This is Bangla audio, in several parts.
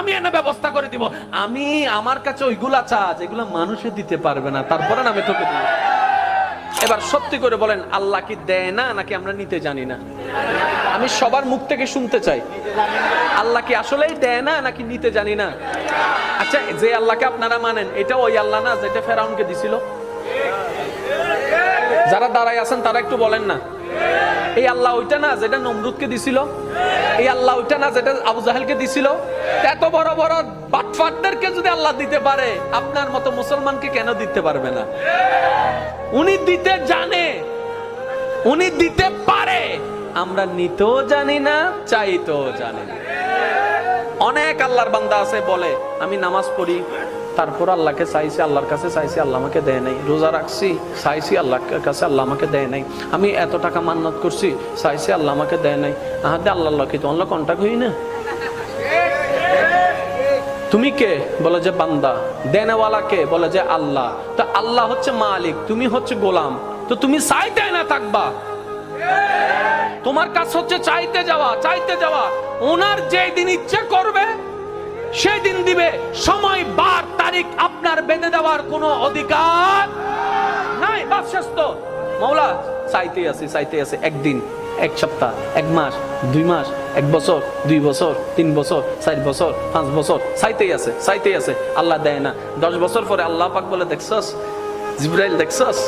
আমি এনে ব্যবস্থা করে দিব। আমি আমার কাছে ওইগুলা চা যেগুলো মানুষে দিতে পারবে না, তারপরে আমি তোকে দিব। এবার সত্যি করে বলেন, আল্লাহ কি দেয় না, নাকি আমরা নিতে জানি না? আমি সবার মুখ থেকে শুনতে চাই। আল্লাহ কি আসলেই দেয় না, নাকি নিতে জানি না? আচ্ছা যে আল্লাহকে আপনারা মানেন এটা ওই আল্লাহ না, যেটা ফেরাউনকে দিছিল? যারা দাঁড়ায় আছেন, তারা একটু বলেন না। এই আল্লাহ ওইটা না, যেটা নমরুদকে দিছিল? এই আল্লাহ ওইটা না যেটা আবু জাহেলকে দিছিল। এত বড় বড় বাটফাটদেরকে যদি আল্লাহ দিতে পারে, আপনার মতো মুসলমানকে কেন দিতে পারবে না? উনি দিতে জানে, উনি দিতে পারে। আমরা নিতেও জানি না, চাইতেও জানি না। অনেক আল্লাহর বান্দা আছে, বলে, আমি নামাজ পড়ি। তারপর আল্লাহকে চাইছি, আল্লাহর কাছে চাইছি, আল্লাহ আমাকে দেয় নাই। রোজা রাখছি, চাইছি আল্লাহর কাছে, আল্লাহ আমাকে দেয় নাই। আমি এত টাকা মান্নত করছি, চাইছি আল্লাহ আমাকে দেয় নাই। আহাদে আল্লাহ আল্লাহ কি তো আল্লাহ কন্টাক্ট হই না তুমি কে? বলে যে বান্দা। দেনেওয়ালা কে? বলে যে আল্লাহ। তো আল্লাহ হচ্ছে মালিক, তুমি হচ্ছে গোলাম। তো তুমি চাইতে না থাকবা। তোমার কাজ হচ্ছে চাইতে যাওয়া চাইতে যাওয়া। ওনার যে দিন ইচ্ছে করবে, সেই দিন দিবে। সময় বেঁধে দেওয়ার কোনো অধিকার নাই তো। মৌলা চাইতে আছে চাইতে আছে। একদিন, এক সপ্তাহ, এক মাস, দুই মাস, এক বছর, দুই বছর, তিন বছর, চার বছর, পাঁচ বছর, চাইতেই আছে চাইতেই আছে। আল্লাহ দেয় না। দশ বছর পরে আল্লাহ পাক বলে, দেখছস? জিব্রাইল, দেখছস?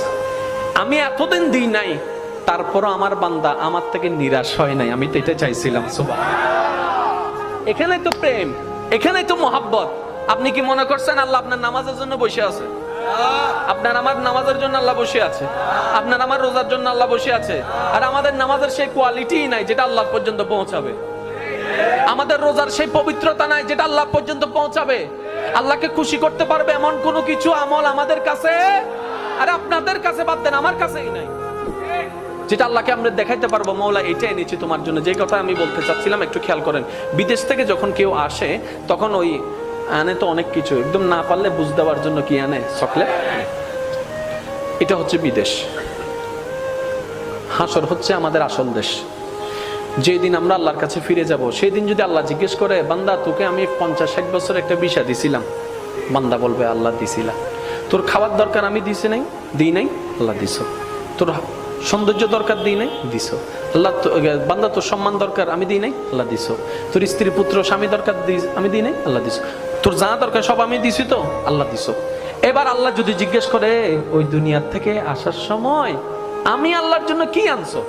আমি এতদিন দিই নাই, তারপরও আমার বান্দা আমার থেকে নিরাশ হয় নাই। আমি তো এটা চাইছিলাম সুবাহ এখানে তো প্রেম এখানে তো মহাব্বত। আপনি কি মনে করছেন আল্লাহ আপনার নামাজের জন্য বসে আছে? আপনার আমার নামাজের জন্য আল্লাহ বসে আছে। আপনার আমার রোজার জন্য আল্লাহ বসে আছে। আর আমাদের নামাজের সেই কোয়ালিটি নাই যেটা আল্লাহ পর্যন্ত পৌঁছাবে। আমাদের রোজার সেই পবিত্রতা নাই যেটা আল্লাহ পর্যন্ত পৌঁছাবে। আল্লাহকে খুশি করতে পারবে এমন কোনো কিছু আমল আমাদের কাছে? আর আপনাদের কাছে বাদ দেন, আমার কাছেই নাই। যেটা আল্লাহকে আমরা দেখাইতে পারব, মৌলা এটা এনেছি তোমার জন্য। যে কথা আমি বলতে চাচ্ছিলাম, একটু খেয়াল করেন। বিদেশ থেকে যখন কেউ আসে, তখন ওই আনে তো অনেক কিছু, একদম না পারলে বুঝ দেওয়ার জন্য কি আনে চকলেট? এটা হচ্ছে বিদেশ। হাসর হচ্ছে আমাদের আসল দেশ। যেদিন আমরা আল্লাহর কাছে ফিরে যাব সেই দিন যদি আল্লাহ জিজ্ঞেস করে, বান্দা, তোকে আমি পঞ্চাশ ষাট বছর একটা বিষা দিছিলাম। বান্দা বলবে, আল্লাহ দিছিলাম তোর খাওয়ার দরকার আমি দিছি নাই, দিই নাই, আল্লাহ দিস তোর সৌন্দর্য দরকার দিই নাই দিস আল্লাহ বান্দা, তোর সম্মান দরকার, আমি দিই নাই, আল্লাহ দিছ। তোর স্ত্রী, পুত্র, স্বামী দরকার দিস, আমি দিই নাই, আল্লাহ দিছ। তোর যা দরকার, সব আমি দিছি তো। আল্লাহ দিছ। এবার আল্লাহ যদি জিজ্ঞেস করে, ওই দুনিয়ার থেকে আসার সময় আমি আল্লাহর জন্য কি আনছো?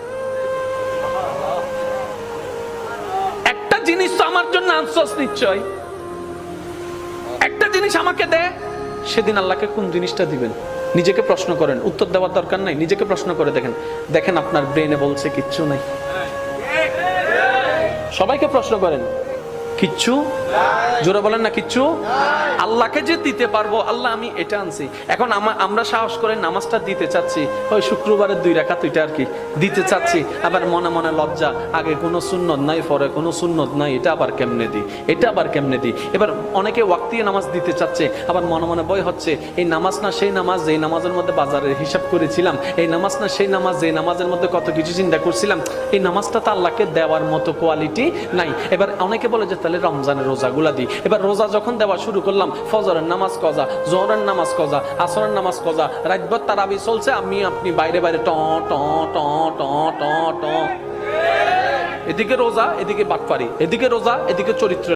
একটা জিনিস তো আমার জন্য আনছস নিশ্চয়। একটা জিনিস আমাকে দে, সেদিন আল্লাহকে কোন জিনিসটা দিবেন? নিজেকে প্রশ্ন করেন, উত্তর দেওয়ার দরকার নাই, নিজেকে প্রশ্ন করে দেখেন। দেখেন আপনার ব্রেনে বলছে কিচ্ছু নাই। সবাইকে প্রশ্ন করেন। কিচ্ছু? জোরে বলেন না কিচ্ছু? আল্লাহকে যে দিতে পারব, আল্লাহ আমি এটা আনছি। এখন আমা- আমরা সাহস করে নামাজটা দিতে চাচ্ছি। ওই শুক্রবারের দুই রাখা দুইটা আর কি। দিতে চাচ্ছি। আবার মনে মনে লজ্জা। আগে কোনো সুন্নত নাই, পরে কোনো সুন্নত নাই। এটা আবার কেমনে দিই? এটা আবার কেমনে দিই? এবার অনেকে ওয়াক্তিয়ে নামাজ দিতে চাচ্ছে। আবার মনে মনে বই হচ্ছে। এই নামাজ না সেই নামাজ যেই নামাজের মধ্যে বাজারের হিসাব করেছিলাম। এই নামাজ না সেই নামাজ যেই নামাজের মধ্যে কত কিছু চিন্তা করছিলাম। এই নামাজটা তো আল্লাহকে দেওয়ার মতো কোয়ালিটি নাই। এবার অনেকে বলে যে তাহলে রমজানের রোজাগুলা দিই। এবার রোজা যখন দেওয়া শুরু করলাম, ফজরের নামাজ কজা, জোহরের নামাজ কজা, আসরের নামাজ কজা, রাতভর তারাবি চলছে, আমি আপনি বাইরে বাইরে ট ট ট ট ট ট। এদিকে রোজা, এদিকে বাটপারি, এদিকে রোজা, এদিকে চরিত্র